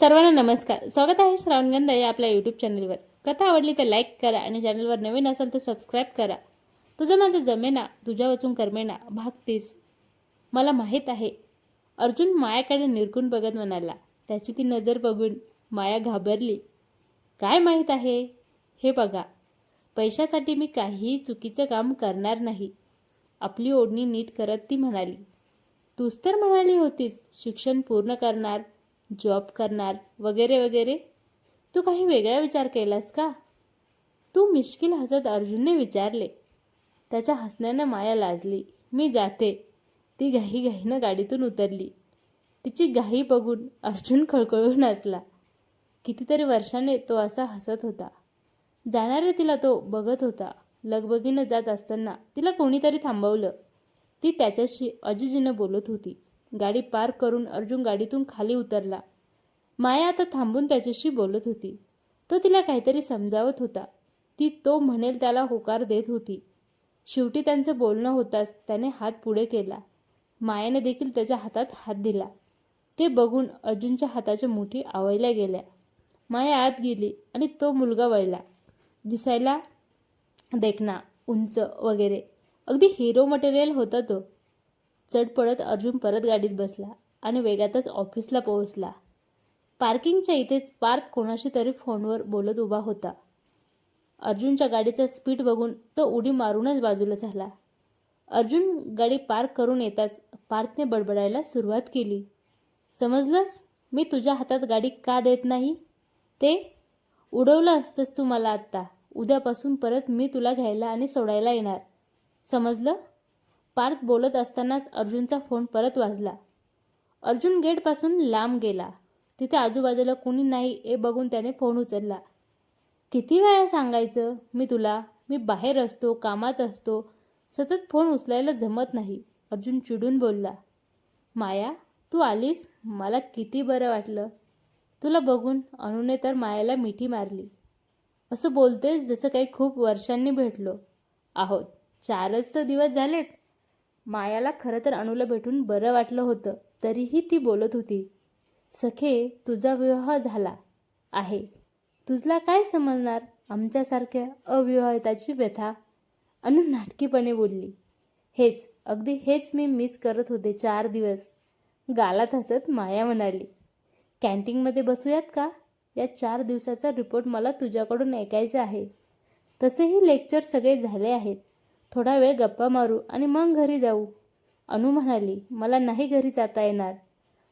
सर्वांना नमस्कार. स्वागत आहे श्रावणगंधा या आपल्या यूट्यूब चॅनलवर कथा आवडली तर लाईक करा आणि चॅनलवर नवीन असाल तर सबस्क्राईब करा. तुझं माझं जमेना तुझ्या वाचून करमेना भाग तीस. मला माहीत आहे अर्जुन मायाकडे निरकून बघत म्हणाला त्याची ती नजर बघून माया घाबरली. काय माहीत आहे? हे बघा पैशासाठी मी काहीही चुकीचं काम करणार नाही. आपली ओढणी नीट करत ती म्हणाली. तूच तर म्हणाली होतीस शिक्षण पूर्ण करणार. जॉब करणार वगैरे वगैरे. तू काही वेगळा विचार केलास का? तू मिश्किल हसत अर्जुनने विचारले. त्याच्या हसण्यानं माया लाजली. मी जाते. ती घाई घाईनं गाडीतून उतरली. तिची घाई बघून अर्जुन खळखळून हसला. कितीतरी वर्षाने तो असा हसत होता. जाणारे तिला तो बघत होता. लगबगीनं जात असताना तिला कोणीतरी थांबवलं. ती त्याच्याशी अजिजीनं बोलत होती. गाडी पार्क करून अर्जुन गाडीतून खाली उतरला. माया आता थांबून त्याच्याशी बोलत होती. तो तिला काहीतरी समजावत होता. ती तो म्हणेल त्याला होकार देत होती. शेवटी त्यांचं बोलणं होताच त्याने हात पुढे केला. मायाने देखील त्याच्या हातात हात दिला. ते बघून अर्जुनच्या हाताच्या मुठी आवळल्या गेल्या. माया आत गेली आणि तो मुलगा वळला. दिसायला देखना उंच वगैरे. अगदी हिरो मटेरियल होता तो. चढ पडत अर्जुन परत गाडीत बसला आणि वेगातच ऑफिसला पोहोचला. पार्किंगच्या इथेच पार्थ कोणाशी तरी फोनवर बोलत उभा होता. अर्जुनच्या गाडीचा स्पीड बघून तो उडी मारूनच बाजूला झाला. अर्जुन गाडी पार्क करून येताच पार्थने बडबडायला सुरुवात केली. समजलंस? मी तुझ्या हातात गाडी का देत नाही? ते उडवलं असतंस तू मला आत्ता. उद्यापासून परत मी तुला घ्यायला आणि सोडायला येणार. समजलं? पार्थ बोलत असतानाच अर्जुनचा फोन परत वाजला. अर्जुन गेटपासून लांब गेला. तिथे आजूबाजूला कुणी नाही हे बघून त्याने फोन उचलला. किती वेळा सांगायचं? मी तुला मी बाहेर असतो कामात असतो. सतत फोन उचलायला जमत नाही. अर्जुन चिडून बोलला. माया तू आलीस? मला किती बरं वाटलं. तुला बघून अनुने तर मायाला मिठी मारली. असं बोलतेस जसं काही खूप वर्षांनी भेटलो. आहोत चारच तर दिवस झालेत. मायाला खरं तर अणूला भेटून बरं वाटलं होतं तरीही ती बोलत होती सखे तुझा विवाह झाला आहे. तुझला काय समजणार आमच्यासारख्या अविवाहिताची व्यथा? अनु नाटकीपणे बोलली. हेच अगदी हेच मी मिस करत होते चार दिवस. गालात हसत माया म्हणाली. कॅन्टीनमध्ये बसूयात का? या चार दिवसाचा रिपोर्ट मला तुझ्याकडून ऐकायचा आहे. तसेही लेक्चर सगळे झाले आहेत. थोडा वेळ गप्पा मारू आणि मग घरी जाऊ. अनु म्हणाली मला नाही घरी जाता येणार.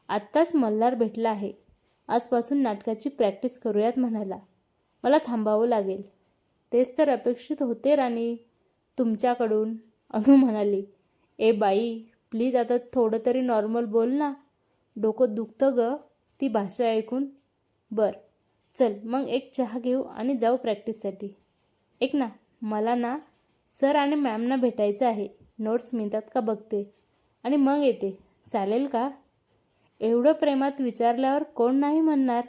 आत्ताच मल्हार भेटला आहे. आजपासून नाटकाची प्रॅक्टिस करूयात म्हणाला. मला थांबावं लागेल. तेच तर अपेक्षित होते राणी तुमच्याकडून. अनु म्हणाली ए बाई प्लीज आता थोडं तरी नॉर्मल बोल ना. डोकं दुखतं ग ती भाषा ऐकून. बर चल मग एक चहा घेऊ आणि जाऊ प्रॅक्टिससाठी. एक ना मला ना सर आणि मॅमना भेटायचं आहे. नोट्स मिळतात का बघते. आणि मग येते. चालेल का? एवढं प्रेमात विचारल्यावर कोण नाही म्हणणार.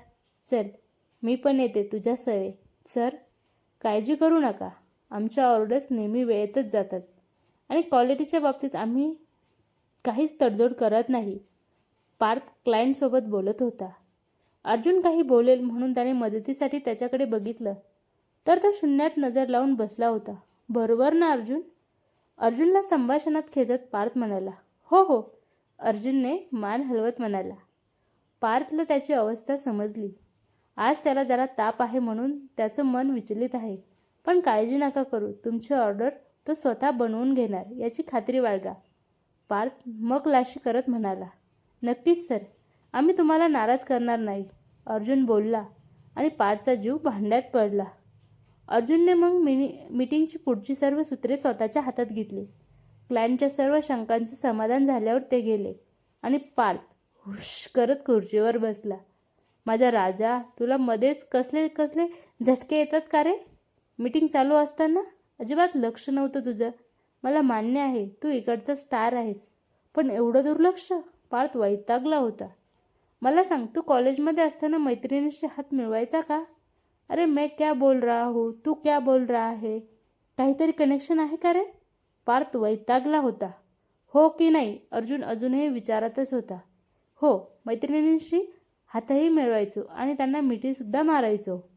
चल मी पण येते तुझ्या सवे. सर काळजी करू नका. आमच्या ऑर्डर्स नेहमी वेळेतच जातात. आणि क्वालिटीच्या बाबतीत आम्ही काहीच तडजोड करत नाही. पार्थ क्लायंटसोबत बोलत होता. अर्जुन काही बोलेल म्हणून त्याने मदतीसाठी त्याच्याकडे बघितलं. तर तो शून्यात नजर लावून बसला होता. बरोबर ना अर्जुन? अर्जुनला संभाषणात खेचत पार्थ म्हणाला हो हो. अर्जुनने मान हलवत म्हणाला पार्थला त्याची अवस्था समजली. आज त्याला जरा ताप आहे म्हणून त्याचं मन विचलित आहे. पण काळजी नका करू तुमची ऑर्डर तो स्वतः बनवून घेणार याची खात्री बाळगा. पार्थ मग लाशी करत म्हणाला नक्कीच सर. आम्ही तुम्हाला नाराज करणार नाही. अर्जुन बोलला आणि पार्थचा जीव भांड्यात पडला. अर्जुनने मग मिनी मीटिंगची पुढची सर्व सूत्रे स्वतःच्या हातात घेतली. क्लायंटच्या सर्व शंकांचं समाधान झाल्यावर ते गेले आणि पार्थ हुश करत खुर्चीवर बसला. माझा राजा तुला मध्येच कसले कसले झटके येतात का रे? मीटिंग चालू असताना अजिबात लक्ष नव्हतं तुझं. मला मान्य आहे तू इकडचा स्टार आहेस. पण एवढं दुर्लक्ष पार्थ वैतागला होता. मला सांग तू कॉलेजमध्ये असताना मैत्रिणीशी हात मिळवायचा का? अरे मैं क्या बोल रहा हूँ? तू क्या बोल रहा है? काहीतरी कनेक्शन आहे का रे? पार्थ वैतागला होता. हो की नाही? अर्जुन अजूनही विचारातच होता. हो मैत्रिणींशी हातही मिळवायचो आणि त्यांना मिठीसुद्धा मारायचो.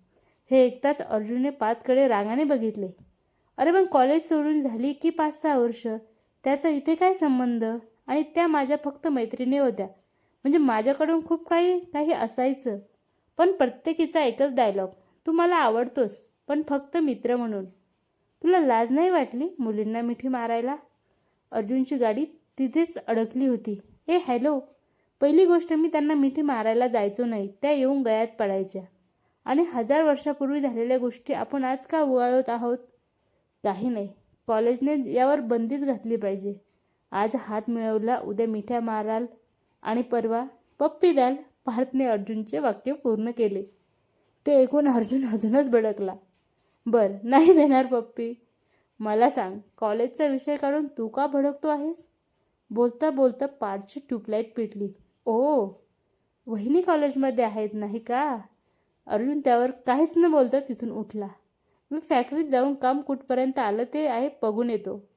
हे ऐकताच अर्जुनने पाथकडे रागाने बघितले. अरे पण कॉलेज सोडून झाली की पाच सहा वर्ष? त्याचा इथे काय संबंध? आणि त्या माझ्या फक्त मैत्रिणी होत्या. म्हणजे माझ्याकडून खूप काही काही असायचं. पण प्रत्येकीचा एकच डायलॉग तू मला आवडतोस पण फक्त मित्र म्हणून. तुला लाज नाही वाटली मुलींना मिठी मारायला? अर्जुनची गाडी तिथेच अडकली होती. ए हॅलो. पहिली गोष्ट मी त्यांना मिठी मारायला जायचो नाही त्या येऊन गळ्यात पडायच्या. आणि हजार वर्षापूर्वी झालेल्या गोष्टी आपण आज का उगाळत आहोत? काही नाही. कॉलेजने यावर बंदीच घातली पाहिजे. आज हात मिळवला उद्या मिठ्या माराल. आणि परवा पप्पी द्याल. भारतने अर्जुनचे वाक्य पूर्ण केले. ते ऐकून अर्जुन अजूनच भडकला. बर नाही देणार पप्पी. मला सांग कॉलेजचा विषय काढून तू का भडकतो आहेस? बोलता बोलता पारची ट्यूबलाईट पेटली. ओ वहिनी कॉलेजमध्ये आहेत नाही का? अर्जुन त्यावर काहीच न बोलता तिथून उठला. मी फॅक्टरीत जाऊन काम कुठपर्यंत आलं ते आहे बघून येतो.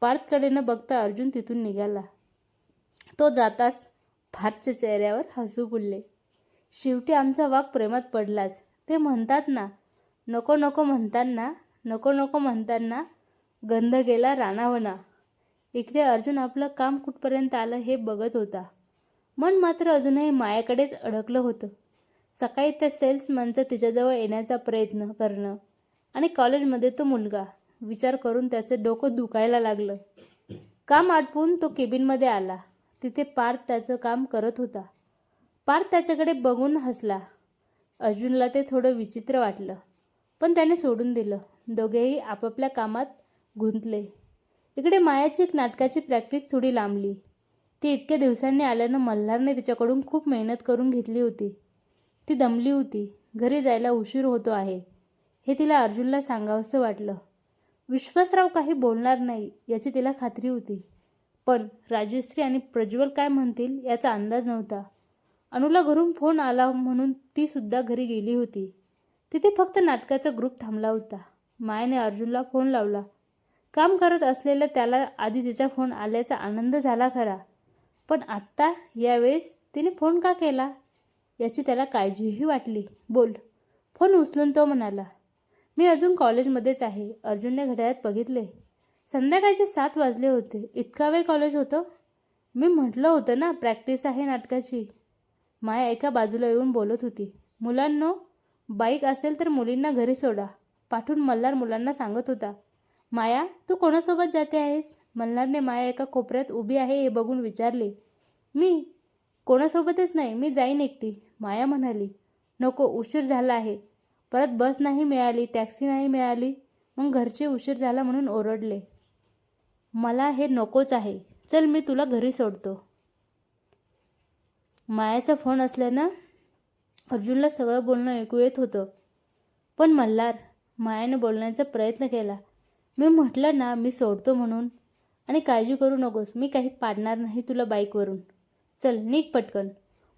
पार्थकडे न बघता अर्जुन तिथून निघाला. तो जाताच फारच्या चेहऱ्यावर हसू फुलले. शेवटी आमचा वाघ प्रेमात पडलाच. ते म्हणतात ना नको नको म्हणताना नको नको म्हणताना गंध गेला राणावना इकडे अर्जुन आपलं काम कुठपर्यंत आलं हे बघत होता. मन मात्र अजूनही मायाकडेच अडकलं होतं. सकाळी त्या सेल्समनचं तिच्याजवळ येण्याचा प्रयत्न करणं आणि कॉलेजमध्ये तो मुलगा विचार करून त्याचं डोकं दुखायला लागलं. काम आटपून तो केबिनमध्ये आला. तिथे पार्थ त्याचं काम करत होता. पार्थ त्याच्याकडे बघून हसला. अर्जुनला ते थोडं विचित्र वाटलं पण त्याने सोडून दिलं. दोघेही आपापल्या कामात गुंतले. इकडे मायाची एक नाटकाची प्रॅक्टिस थोडी लांबली. ती इतक्या दिवसांनी आल्यानं मल्हारने तिच्याकडून खूप मेहनत करून घेतली होती. ती दमली होती. घरी जायला उशीर होतो आहे हे तिला अर्जुनला सांगावंसं वाटलं. विश्वासराव काही बोलणार नाही याची तिला खात्री होती. पण राजश्री आणि प्रज्वल काय म्हणतील याचा अंदाज नव्हता. अनुला घरून फोन आला म्हणून ती सुद्धा घरी गेली होती. तिथे फक्त नाटकाचा ग्रुप थांबला होता. मायाने अर्जुनला फोन लावला. काम करत असलेल्या त्याला आधी तिचा फोन आल्याचा आनंद झाला खरा. पण आत्ता यावेळेस तिने फोन का केला? याची त्याला काळजीही वाटली. बोल. फोन उचलून तो म्हणाला मी अजून कॉलेजमध्येच आहे. अर्जुनने घड्याळात बघितले. संध्याकाळचे सात वाजले होते. इतका वेळ कॉलेज होतं? मी म्हटलं होतं ना प्रॅक्टिस आहे नाटकाची. माया एका बाजूला येऊन बोलत होती मुलांनो बाईक असेल तर मुलींना घरी सोडा पाठवून मल्हार मुलांना सांगत होता. माया तू कोणासोबत जाते आहेस? मल्हारने माया एका कोपऱ्यात उभी आहे हे बघून विचारले. मी कोणासोबतच नाही मी जाईन एकटी माया म्हणाली. नको उशीर झाला आहे. परत बस नाही मिळाली टॅक्सी नाही मिळाली मग घरचे उशीर झाला म्हणून ओरडले. मला हे नकोच आहे. चल मी तुला घरी सोडतो. मायाचा फोन असल्यानं अर्जुनला सगळं बोलणं ऐकू येत होतं. पण मल्हार मायाने बोलण्याचा प्रयत्न केला. मी म्हटलं ना मी सोडतो म्हणून. आणि काळजी करू नकोस मी काही पाडणार नाही तुला बाईकवरून. चल निघ पटकन.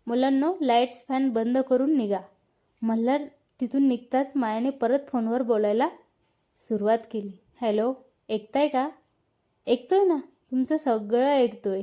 मुलांनो लाईट्स फॅन बंद करून निघा. मल्हार तिथून निघताच मायाने परत फोनवर बोलायला सुरुवात केली. हॅलो ऐकताय का? ऐकतोय ना तुमचं सगळं ऐकतोय.